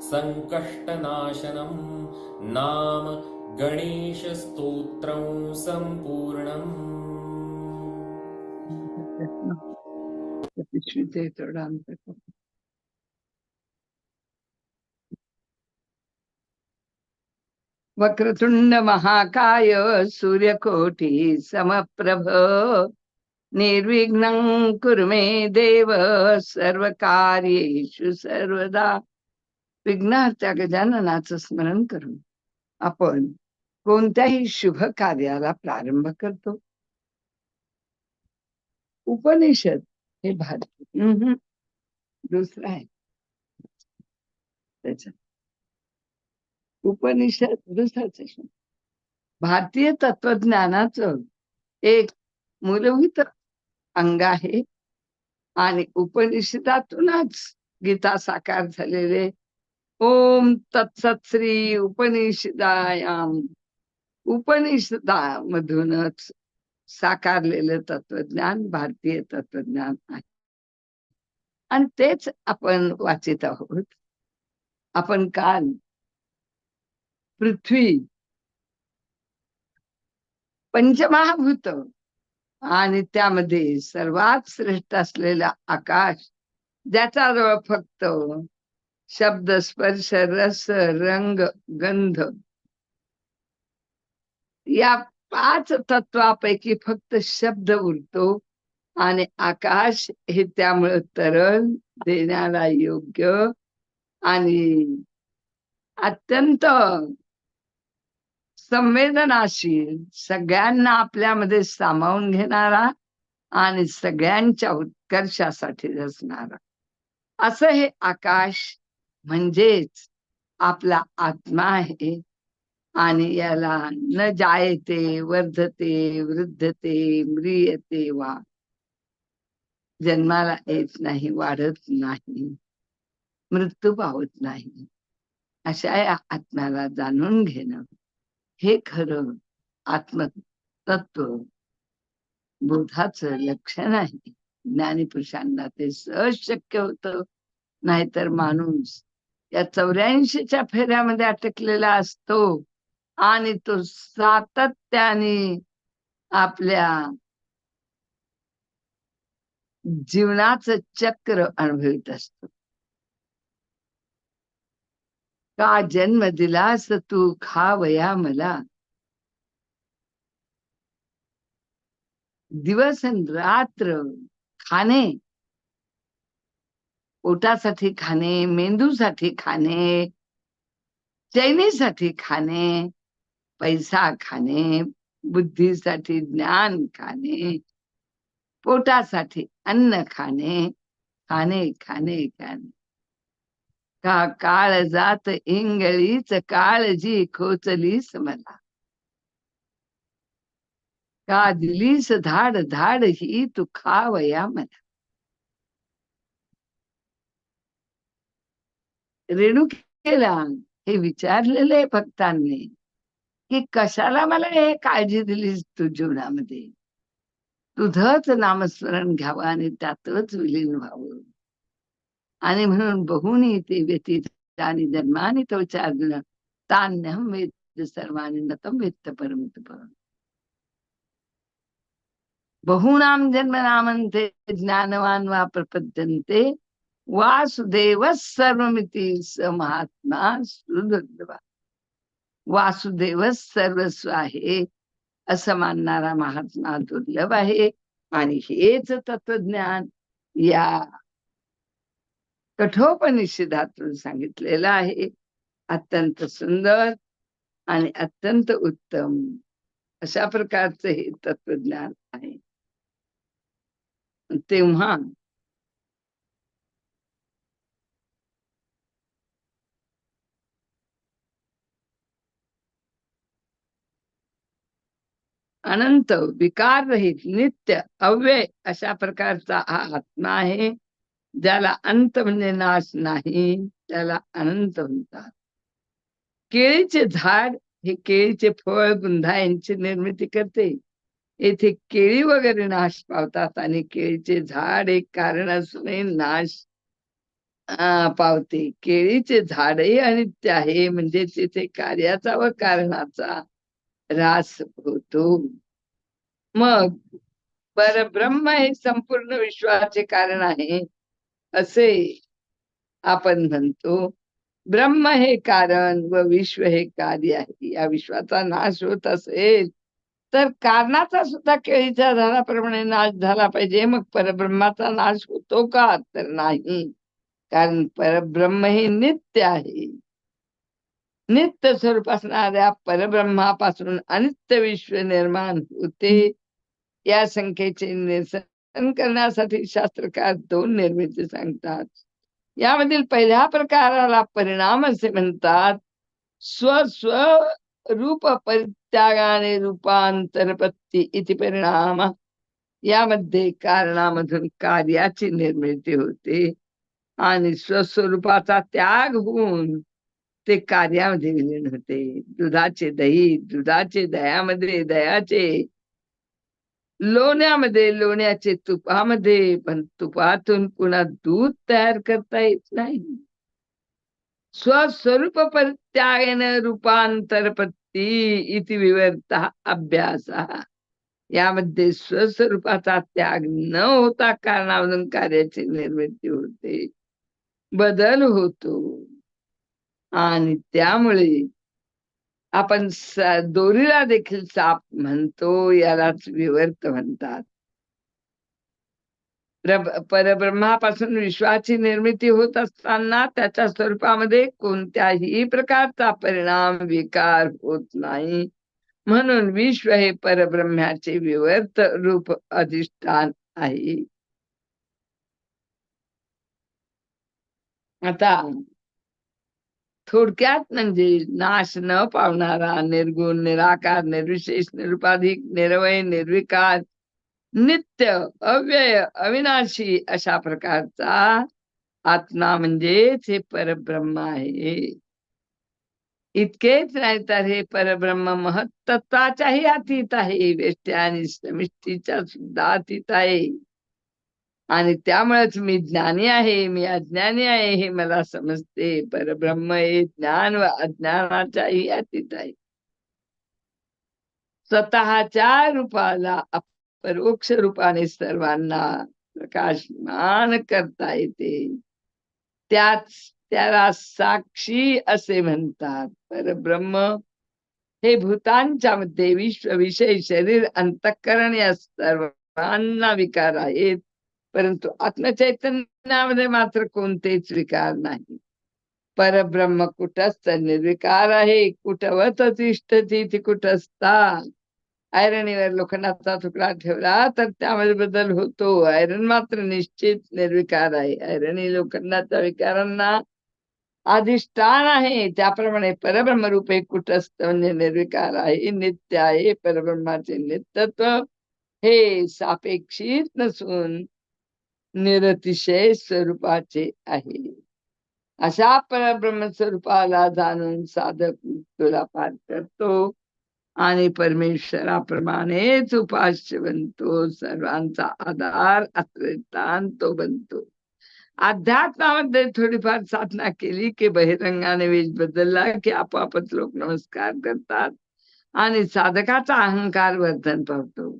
सङ्कष्टनाशनं नाम गणेशस्तोत्रं सम्पूर्णम्। पिशवीचे वक्रतुंड महाकाय सूर्यकोटी समप्रभ निर्विघ्नं कुरु मे देव सर्वकार्येषु सर्वदा। विघ्नाच्या गजाननाचं स्मरण करून आपण कोणत्याही शुभ कार्याला प्रारंभ करतो. उपनिषद हे भारतीय दुसरं आहे. त्याच्या उपनिषद दुसरंच भारतीय तत्वज्ञानाचं एक मूलभूत अंग आहे आणि उपनिषदातूनच गीता साकार झालेले ओम तत्सत श्री उपनिषदा मधूनच साकारलेलं तत्वज्ञान भारतीय तत्वज्ञान आहे. आणि तेच आपण वाचित आहोत. आपण काल पृथ्वी पंचमहाभूत आणि त्यामध्ये सर्वात श्रेष्ठ असलेला आकाश ज्याच्याजवळ फक्त शब्द स्पर्श रस रंग गंध. या पाच तत्वापैकी फक्त शब्द उरतो आणि आकाश हे त्यामुळे तरल देण्याला योग्य आणि अत्यंत संवेदनाशील सगळ्यांना आपल्यामध्ये सामावून घेणारा आणि सगळ्यांच्या उत्कर्षासाठी असणारा असं हे आकाश म्हणजेच आपला आत्मा आहे आणि याला न जायते वर्धते वृद्धते म्रियते वा. जन्माला येत नाही वाढत नाही मृत्यू पावत नाही. अशा या आत्म्याला जाणून घेणं हे खरं आत्मतत्व. बोधाच लक्षण आहे. ज्ञानीपुरुषांना ते सहज शक्य होतं. नाहीतर माणूस या चौऱ्याऐंशीच्या फेऱ्यामध्ये अटकलेला असतो. आणि तो सातत्याने आपल्या जीवनाचं चक्र अनुभवित असतो. का जन्म दिलास तू? खावया मला. दिवस रात्र खाणे. पोटासाठी खाणे मेंदूसाठी खाणे चैनीसाठी खाणे पैसा खाणे बुद्धीसाठी ज्ञान खाणे पोटासाठी अन्न खाणे खाणे खाणे खाणे. का काळ जात इंगळीच काळजी खोचलीस मला. का दिलीस धाड धाड ही तू खावया मला. रेणुकेला हे विचारलेले भक्तांनी की कशाला मला हे काळजी दिलीस तू जीवनामध्ये? तुझंच नामस्मरण घ्यावं आणि त्यातच विलीन व्हावं. आणि म्हणून बहुनी ते व्यतीत आणि जन्मानी तो विचार तान्यम वेद सर्वानी नतम वेत्त परमित परम बहुनाम जन्मनामन्ते ज्ञानवान वा प्रपद्यन्ते वासुदेव सर्वमिती स महात्मा सुदुर्लभा। वासुदेव सर्वस्व आहे असं मानणारा महात्मा दुर्लभ आहे आणि हेच तत्वज्ञान या कठोपनिषदातून सांगितलेलं आहे. अत्यंत सुंदर आणि अत्यंत उत्तम अशा प्रकारचं हे तत्वज्ञान आहे. तेव्हा अनंत विकार रहित नित्य अव्यय अशा प्रकारचा हा आत्मा आहे. ज्याला अंत म्हणजे नाश नाही त्याला अनंत म्हणतात. केळीचे झाड हे केळीचे फळ बुंधा यांची निर्मिती करते. येथे केळी वगैरे नाश पावतात आणि केळीचे झाड एक कारण असणे नाश पावते. केळीचे झाडही अनित्य आहे म्हणजे तिथे कार्याचा व कारणाचा रास होतो. मग परब्रह्म हे संपूर्ण विश्वाचे कारण आहे असे आपण म्हणतो. ब्रह्म हे कारण व विश्व हे कार्य आहे. या विश्वाचा नाश होत असेल तर कारणाचा सुद्धा केळीच्या झाडाप्रमाणे नाश झाला पाहिजे. मग परब्रह्माचा नाश होतो का? तर नाही. कारण परब्रह्म हे नित्य आहे. नित्य स्वरूप असणाऱ्या परब्रह्मापासून अनित्य विश्व निर्माण होते. या संख्येचे निरसन करण्यासाठी शास्त्रकार दोन निर्मिती सांगतात. यामधील पहिल्या प्रकाराला परिणाम असे म्हणतात. स्व रूप परित्यागाने रूपांतरपत्ती इति परिणाम. यामध्ये कारणामधून कार्याची निर्मिती होते. आणि स्वस्वरूपाचा त्याग होऊन ते कार्यामध्ये विलीन होते. दुधाचे दही दुधाचे दह्यामध्ये दह्याचे लोण्यामध्ये लोण्याचे तुपामध्ये पण तुपातून पुन्हा दूध तयार करता येत नाही. स्वस्वरूप परित्यागेन रूपांतरपत्ती इति विवर्त अभ्यास. यामध्ये स्वस्वरूपाचा त्याग न होता कारणावरून कार्याची निर्मिती होते. बदल होतो. आणि त्यामुळे आपण दोरीला देखील साप म्हणतो यालाच विवर्त म्हणतात. परब्रह्मापासून विश्वाची निर्मिती होत असताना त्याच्या स्वरूपामध्ये कोणत्याही प्रकारचा परिणाम विकार होत नाही. म्हणून विश्व हे परब्रह्माचे विवर्त रूप अधिष्ठान आहे. आता थोडक्यात म्हणजे नाश न पावणारा निर्गुण निराकार निर्विशेष निरुपाधिक निर्वय निर्विकार नित्य अव्यय अविनाशी अशा प्रकारचा आत्मा म्हणजेच हे परब्रह्म आहे. इतकेच नाही तर हे परब्रह्म महत्त्वाच्याही अतीत आहे. वेष्ट्या आणि समिष्टीच्या सुद्धा अतीत आहे. आणि त्यामुळेच मी ज्ञानी आहे मी अज्ञानी आहे हे मला समजते. परब्रह्म हे ज्ञान व अज्ञानाच्याही अतीत आहे. स्वतःच्या रूपाला परोक्ष रूपाने सर्वांना प्रकाशमान करता येते. त्याच त्याला साक्षी असे म्हणतात. परब्रह्म हे भूतांच्या मध्ये विश्व विषय शरीर अंतःकरण या सर्वांना विकार आहेत. परंतु आत्मचैतन्यामध्ये मात्र कोणतेच विकार नाही. परब्रह्म कुठस्थ निर्विकार आहे. कुठवत तिष्ठती ती कुठस्था आयरणीवर लोखंडाचा तुकडा ठेवला तर त्यामध्ये बदल होतो. आयरन मात्र निश्चित निर्विकार आहे. आयरणी लोखंडाच्या विकारांना अधिष्ठान आहे. त्याप्रमाणे परब्रह्म रूपे कुटस्थ म्हणजे निर्विकार आहे. नित्य आहे. परब्रह्माचे नित्यत्व हे सापेक्षित नसून निरतिशय स्वरूपाचे आहे. अशा परब्रह्म स्वरूपाला जाणून साधक तुला पार करतो आणि परमेश्वराप्रमाणेच उपास्य बनतो सर्वांचा आधार आश्रयस्थान तो बनतो. अध्यात्मामध्ये थोडीफार साधना केली की बहिरंगाने वेश बदलला की आपोआपच लोक नमस्कार करतात आणि साधकाचा अहंकार वर्धन पावतो.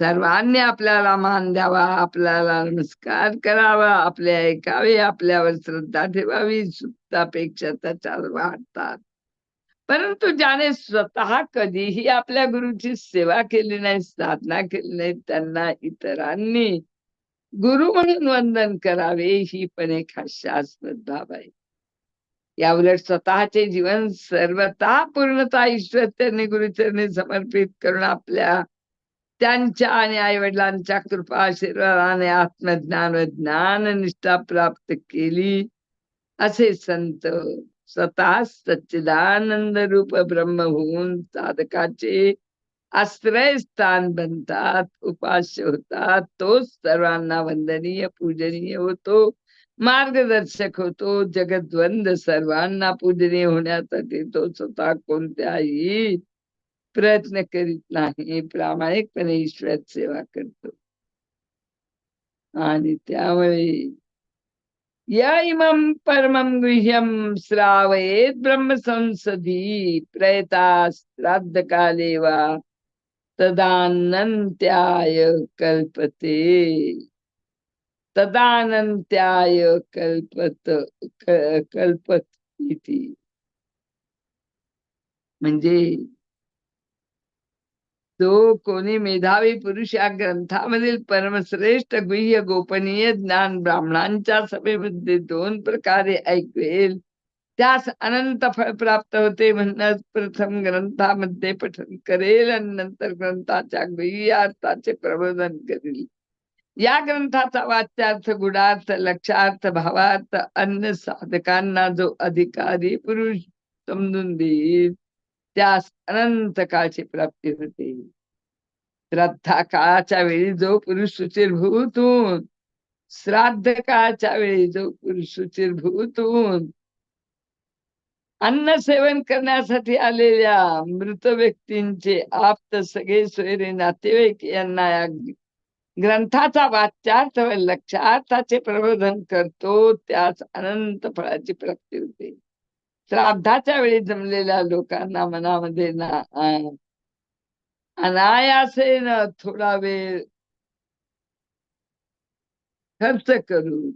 सर्वांनी आपल्याला मान द्यावा आपल्याला नमस्कार करावा आपले ऐकावे आपल्यावर श्रद्धा ठेवावी सुप्तापेक्षा त्याच्यावर वाढतात. परंतु ज्याने स्वतः कधीही आपल्या गुरुची सेवा केली नाही साधना केली नाही त्यांना इतरांनी गुरु म्हणून वंदन करावे ही पण एक हास्यास्पद बाब आहे. याउलट स्वतःचे जीवन सर्वता पूर्णता ईश्वर त्यांनी गुरुचरणी समर्पित करून आपल्या त्यांच्या आणि आई वडिलांच्या कृपा आशीर्वादाने आत्मज्ञान व ज्ञान निष्ठा प्राप्त केली. असे संत स्वतः सच्चिदानंद रूप ब्रह्म होऊन साधकाचे आश्रय स्थान बनतात उपास्य होतात. तोच सर्वांना वंदनीय पूजनीय होतो. मार्गदर्शक होतो. जगद्वंद सर्वांना पूजनीय होण्यासाठी तो स्वतः कोणत्याही प्रयत्न करीत नाही. प्रामाणिकपणे ईश्वर सेवा करतो. आणि त्यामुळे या इमं परमं गुह्यं श्रावयेत ब्रह्म संसदी प्रयता श्राद्ध काले वा तदानंत्याय कल्पते। तदानंत्याय कल्पत कल्पत इति। म्हणजे जो कोणी मेधावी पुरुष या ग्रंथामधील परमश्रेष्ठ गुह्य गोपनीय ज्ञान ब्राह्मणांच्या सभेमध्ये दोन प्रकारे ऐकवेल. त्यास अनंत फळ प्राप्त होते म्हणूनच प्रथम ग्रंथामध्ये पठन करेल आणि नंतर ग्रंथाच्या गुह्य अर्थाचे प्रबोधन करेल. या ग्रंथाचा वाच्यार्थ गुणार्थ लक्षार्थ भावार्थ अन्य साधकांना जो अधिकारी पुरुष समजून देईल. त्यास अनंत काळची प्राप्ती होते. श्रद्धा काळाच्या वेळी जो पुरुष सुचिरभूत भूतून श्राद्ध काळाच्या वेळी जो पुरुष सुचिरभूत भूतून अन्न सेवन करण्यासाठी आलेल्या मृत व्यक्तींचे आप्त सगळे सोयरे नातेवाईक यांना या ग्रंथाचा वाच्यार्थ व लक्षार्थाचे प्रबोधन करतो त्यास अनंत फळाची प्राप्ती होते. श्राद्धाच्या वेळी जमलेल्या लोकांना मनामध्ये ना अनायासेन थोडा वेळ खर्च करून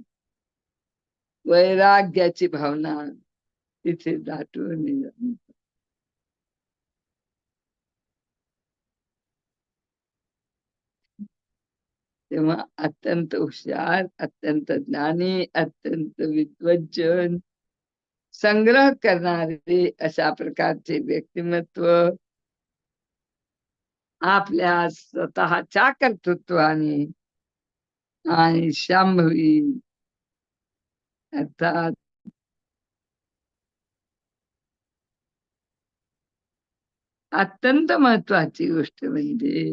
वैराग्याची भावना तिथे दाटून तेव्हा अत्यंत हुशार अत्यंत ज्ञानी अत्यंत विद्वज्जन संग्रह करणारे अशा प्रकारचे व्यक्तिमत्व आपल्या स्वतःच्या कर्तृत्वाने आणि शांभवी अर्थात अत्यंत महत्वाची गोष्ट म्हणजे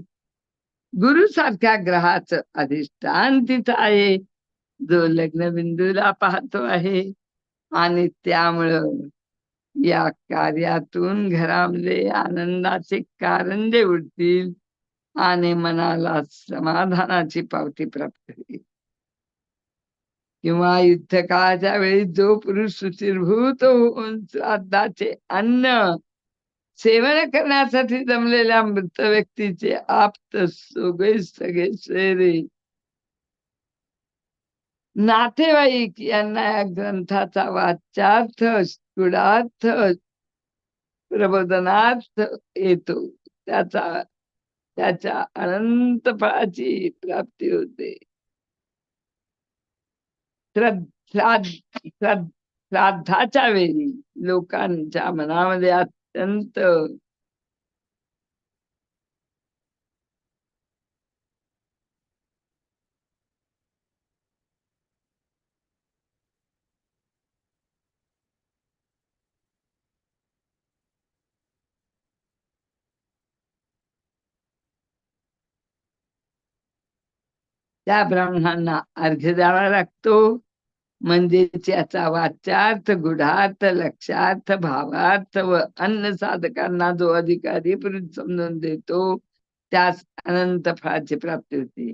गुरु सारख्या ग्रहाचं अधिष्ठान तिथं आहे. जो लग्न बिंदूला पाहतो आहे. आणि त्यामुळं या कार्यातून घरामध्ये आनंदाचे कारंजे उडतील आणि मनाला समाधानाची पावती प्राप्त होईल. किंवा युद्ध काळाच्या वेळी जो पुरुष सुचिरभूत होऊन श्राद्धाचे अन्न सेवन करण्यासाठी जमलेल्या मृत व्यक्तीचे आप्त सगळे सगळे सोयरे नातेवाईक यांना या ग्रंथाचा वाच्यार्थ गुणार्थ प्रबोधनार्थ येतो. त्याचा त्याच्या अनंत फळाची प्राप्ती होते. श्राद्ध श्राद्धाच्या वेळी लोकांच्या मनामध्ये अत्यंत त्या ब्राह्मणांना अर्घ्य द्यावा लागतो. म्हणजे त्याचा वाच्यार्थ गुढार्थ लक्षार्थ भावार्थ व अन्न साधकांना जो अधिकारी समजून देतो त्यास अनंत फळाची प्राप्ती होते.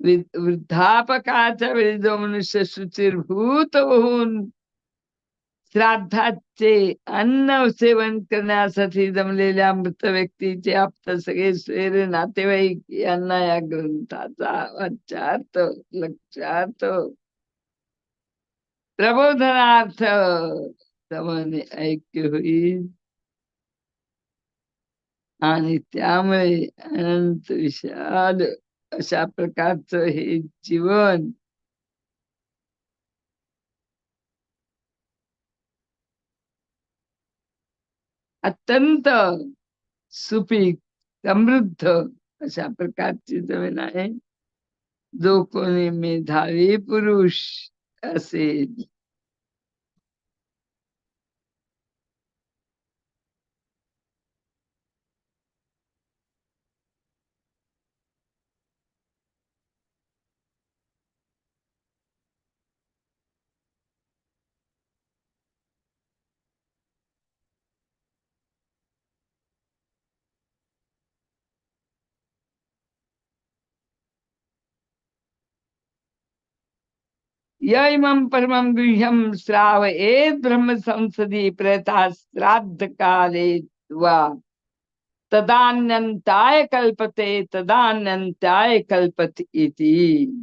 वृद्धापकाच्या वेळी जो मनुष्य शुचिरभूत होऊन श्राद्धाचे अन्न सेवन करण्यासाठी जमलेल्या मृत व्यक्तीचे आप्त सगळे स्वेर नातेवाईक यांना या ग्रंथाचा वाच्यार्थ लक्षार्थ. प्रबोधनार्थ समने ऐक्य होईल. आणि त्यामुळे अनंत विशाल अशा प्रकारचं हे जीवन अत्यंत सुपीक समृद्ध अशा प्रकारची जमीन आहे. जो कोणी मेधावी पुरुष असेल य इमं परमं गुह्यं श्रावयेत् ब्रह्म संसदि प्रथा श्राद्ध काले वा तदान्यंताय कल्पते तदान्यंताय कल्पत इति।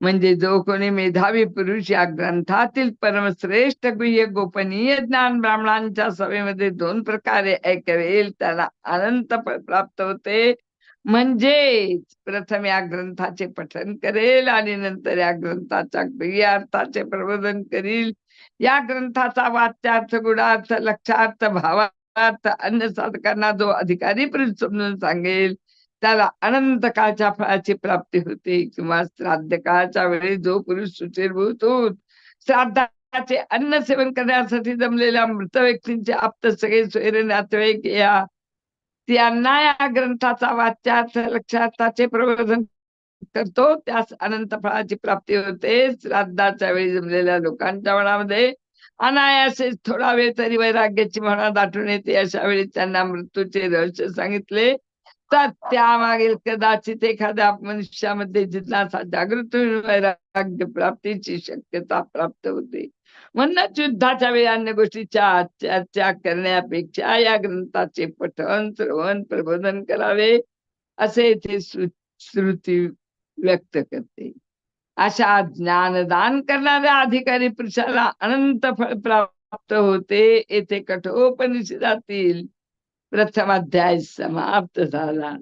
म्हणजे जो कोणी मेधावी पुरुष या ग्रंथातील परमश्रेष्ठ गुह्य गोपनीय ज्ञान ब्राह्मणांच्या सभेमध्ये दोन प्रकारे ऐकवेल त्याला अनंत प्राप्त होते. म्हणजेच प्रथम या ग्रंथाचे पठन करेल आणि नंतर या ग्रंथाच्या क्रियार्थाचे प्रबोधन करील. या ग्रंथाचा वाच्यार्थ गुणार्थ लक्षार्थ भावार्थ अन्य साधकांना जो अधिकारी पुरुष समजून सांगेल त्याला अनंत काळच्या फळाची प्राप्ती होते किंवा श्राद्ध काळच्या वेळी जो पुरुष सुचिरभूत होत श्राद्धाचे अन्न सेवन करण्यासाठी जमलेल्या मृत व्यक्तींचे आप्त सगळे सोयरे नातेवाईक या त्यांना या ग्रंथाचा वाच्यार्थ लक्षार्थाचे प्रबोधन करतो. त्यास अनंत फळाची प्राप्ती होते. श्राद्धाच्या वेळी जमलेल्या लोकांच्या मनामध्ये अनायासे थोडा वेळ तरी वैराग्याची म्हणा दाटून येते. अशा वेळी त्यांना मृत्यूचे रहस्य सांगितले तर त्यामागील कदाचित एखाद्या मनुष्यामध्ये जिज्ञासा जागृत वैराग्य प्राप्तीची शक्यता प्राप्त होते. म्हणूनच युद्धाच्या वेळी अन्य गोष्टीच्या चर्चा करण्यापेक्षा या ग्रंथाचे पठन श्रवण प्रबोधन करावे असे ते श्रुती व्यक्त करते. अशा ज्ञानदान करणाऱ्या अधिकारी पुरुषाला अनंत फळ प्राप्त होते येथे कठोपनिषदातील प्रथम अध्याय समाप्त झाला.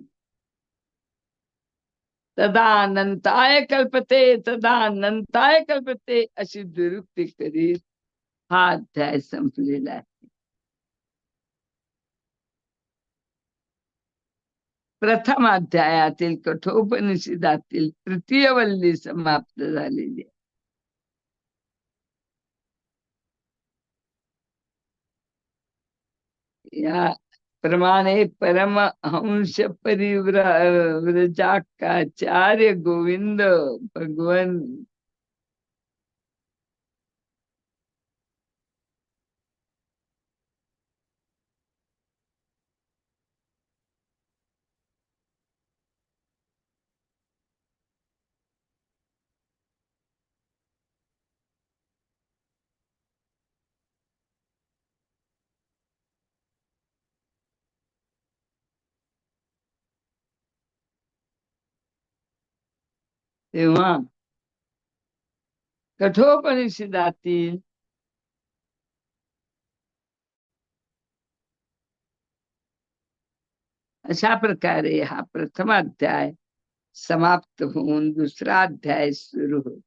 तदानंताय कल्पते तदानंताय कल्पते अशी दुरुक्ती करीत हा अध्याय संपलेला आहे. प्रथम अध्यायातील कठोपनिषदातील तृतीय वल्ली समाप्त झालेली आहे. या प्रमाणे परमहंस परिव्रजाचार्य गोविंद भगवन तेव्हा कठोपनिषदातील अशा प्रकारे हा प्रथम अध्याय समाप्त होऊन दुसरा अध्याय सुरू होतो.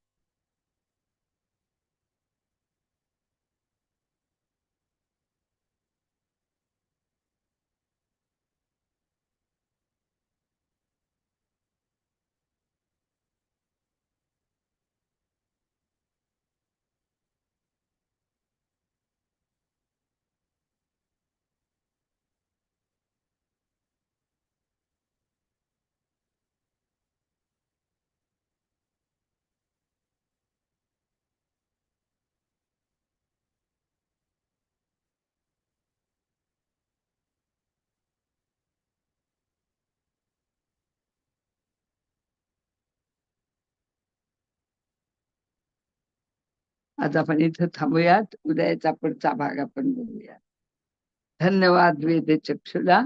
आज आपण इथं थांबूयात. उद्याचा पुढचा भाग आपण बघूया धन्यवाद वेद चक्षुला